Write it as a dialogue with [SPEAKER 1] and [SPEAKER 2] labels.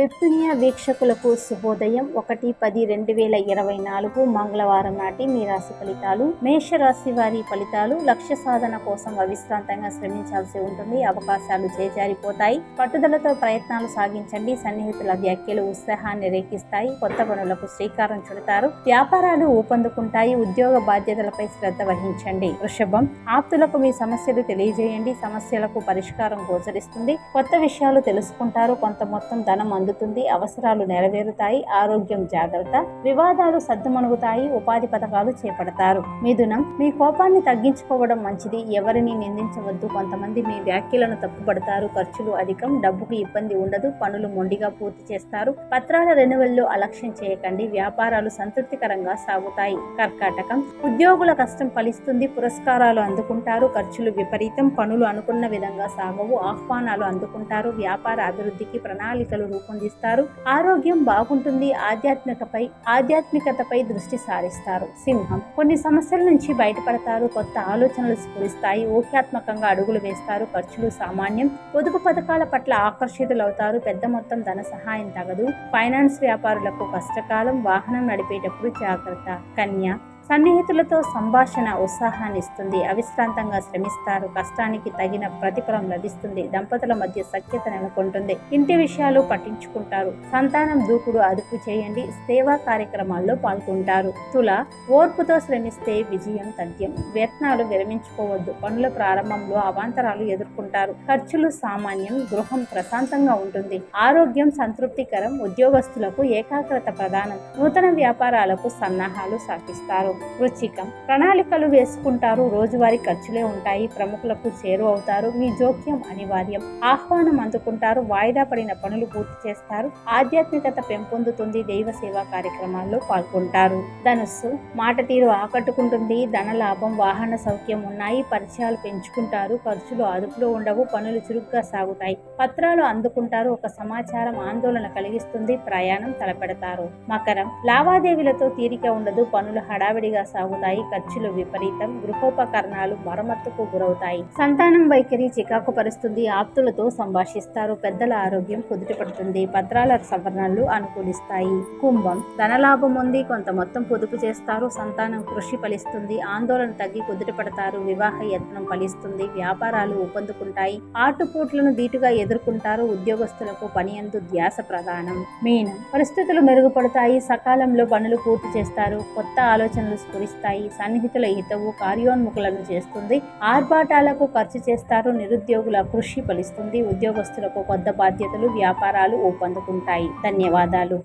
[SPEAKER 1] వెబ్దునియా వీక్షకులకు శుభోదయం. ఒకటి పది రెండు వేల ఇరవై నాలుగు మంగళవారం నాటి మీ రాశి ఫలితాలు మేషరాశి వారి ఫలితాలు లక్ష్య సాధన కోసం అవిశ్రాంతంగా శ్రమించాల్సి ఉంటుంది. అవకాశాలు చేజారిపోతాయి. పట్టుదలతో ప్రయత్నాలు సాగించండి. సన్నిహితుల వ్యాఖ్యలు ఉత్సాహాన్ని రేకిస్తాయి కొత్త పనులకు శ్రీకారం చుడతారు. వ్యాపారాలు ఊపందుకుంటాయి. ఉద్యోగ బాధ్యతలపై శ్రద్ధ వహించండి. వృషభం ఆప్తులకు మీ సమస్యలు తెలియజేయండి. సమస్యలకు పరిష్కారం గోచరిస్తుంది. కొత్త విషయాలు తెలుసుకుంటారు. కొంత మొత్తం ధనం అందుతుంది. అవసరాలు నెరవేరుతాయి. ఆరోగ్యం జాగ్రత్త. వివాదాలు సద్దుమణుగుతాయి ఉపాధి పథకాలు చేపడతారు. మిథునం మీ కోపాన్ని తగ్గించుకోవడం మంచిది. ఎవరిని నిందించవద్దు. కొంతమంది మీ వ్యాఖ్యలను తప్పుపడతారు. ఖర్చులు అధికం డబ్బుకు ఇబ్బంది ఉండదు. పనులు మొండిగా పూర్తి చేస్తారు. పత్రాల రెనువల్లో అలక్ష్యం చేయకండి. వ్యాపారాలు సంతృప్తికరంగా సాగుతాయి. కర్కాటకం ఉద్యోగుల కష్టం ఫలిస్తుంది. పురస్కారాలు అందుకుంటారు. ఖర్చులు విపరీతం. పనులు అనుకున్న విధంగా సాగవు. ఆహ్వానాలు అందుకుంటారు. వ్యాపార అభివృద్ధికి ప్రణాళికలు అందిస్తారు ఆరోగ్యం బాగుంటుంది ఆధ్యాత్మికపై ఆధ్యాత్మికతపై దృష్టి సారిస్తారు. సింహం కొన్ని సమస్యల నుంచి బయటపడతారు కొత్త ఆలోచనలు స్ఫురిస్తాయి ఊహ్యాత్మకంగా అడుగులు వేస్తారు ఖర్చులు సామాన్యం పొదుపు పథకాల పట్ల ఆకర్షితులవుతారు పెద్ద మొత్తం ధన సహాయం తగదు ఫైనాన్స్ వ్యాపారులకు కష్టకాలం వాహనం నడిపేటప్పుడు జాగ్రత్త కన్య సన్నిహితులతో సంభాషణ ఉత్సాహాన్ని ఇస్తుంది. అవిశ్రాంతంగా శ్రమిస్తారు. కష్టానికి తగిన ప్రతిఫలం లభిస్తుంది. దంపతుల మధ్య సఖ్యత నెలకొంటుంది. ఇంటి విషయాలు పట్టించుకుంటారు. సంతానం దూకుడు అదుపు చేయండి. సేవా కార్యక్రమాల్లో పాల్గొంటారు. తుల ఓర్పుతో శ్రమిస్తే విజయం తథ్యం. వేతనాలు విరమించుకోవద్దు. పనుల ప్రారంభంలో అవాంతరాలు ఎదుర్కొంటారు. ఖర్చులు సామాన్యం గృహం ప్రశాంతంగా ఉంటుంది. ఆరోగ్యం సంతృప్తికరం. ఉద్యోగస్తులకు ఏకాగ్రత ప్రధానం. నూతన వ్యాపారాలకు సన్నాహాలు సాగిస్తారు. వృచ్చికం. ప్రణాళికలు వేసుకుంటారు రోజువారీ ఖర్చులే ఉంటాయి ప్రముఖులకు చేరు అవుతారు మీ జోక్యం అనివార్యం. ఆహ్వానం అందుకుంటారు వాయిదా పడిన పనులు పూర్తి చేస్తారు ఆధ్యాత్మికత పెంపొందుతుంది దైవ సేవా కార్యక్రమాల్లో పాల్గొంటారు. ధనుస్సు మాట తీరు ఆకట్టుకుంటుంది ధన లాభం వాహన సౌఖ్యం ఉన్నాయి పరిచయాలు పెంచుకుంటారు ఖర్చులు అదుపులో ఉండవు పనులు చురుగ్గా సాగుతాయి. పత్రాలు అందుకుంటారు ఒక సమాచారం ఆందోళన కలిగిస్తుంది ప్రయాణం తలపెడతారు. మకరం లావాదేవీలతో తీరిక ఉండదు పనులు హడావిడిగా సాగుతాయి. ఖర్చులు విపరీతం. గృహోపకరణాలు మరమ్మత్తుకు గురవుతాయి. సంతానం వైఖరి చికాకు పరుస్తుంది. ఆప్తులతో సంభాషిస్తారు. పెద్దల ఆరోగ్యం కుదుటపడుతుంది. పత్రాల సవరణలు అనుకూలిస్తాయి. కుంభం. ధనలాభం ఉంది. కొంత మొత్తం పొదుపు చేస్తారు. సంతానం కృషి ఫలిస్తుంది. ఆందోళన తగ్గి కుదుటపడతారు. వివాహ యత్నం ఫలిస్తుంది. వ్యాపారాలు ఊపందుకుంటాయి. ఆటుపోట్లను ధీటుగా ఎదుర్కొంటారు. ఉద్యోగస్తులకు పని అందు ధ్యాస ప్రధానం. మీనం. పరిస్థితులు మెరుగుపడతాయి. సకాలంలో పనులు పూర్తి చేస్తారు. కొత్త ఆలోచనలు స్ఫురిస్తాయి. సన్నిహితుల హితవు కార్యోన్ముఖులను చేస్తుంది. ఆర్భాటాలకు ఖర్చు చేస్తారు. నిరుద్యోగుల కృషి ఫలిస్తుంది. ఉద్యోగస్తులకు కొత్త బాధ్యతలు వ్యాపారాలు ఊపందుకుంటాయి. ధన్యవాదాలు.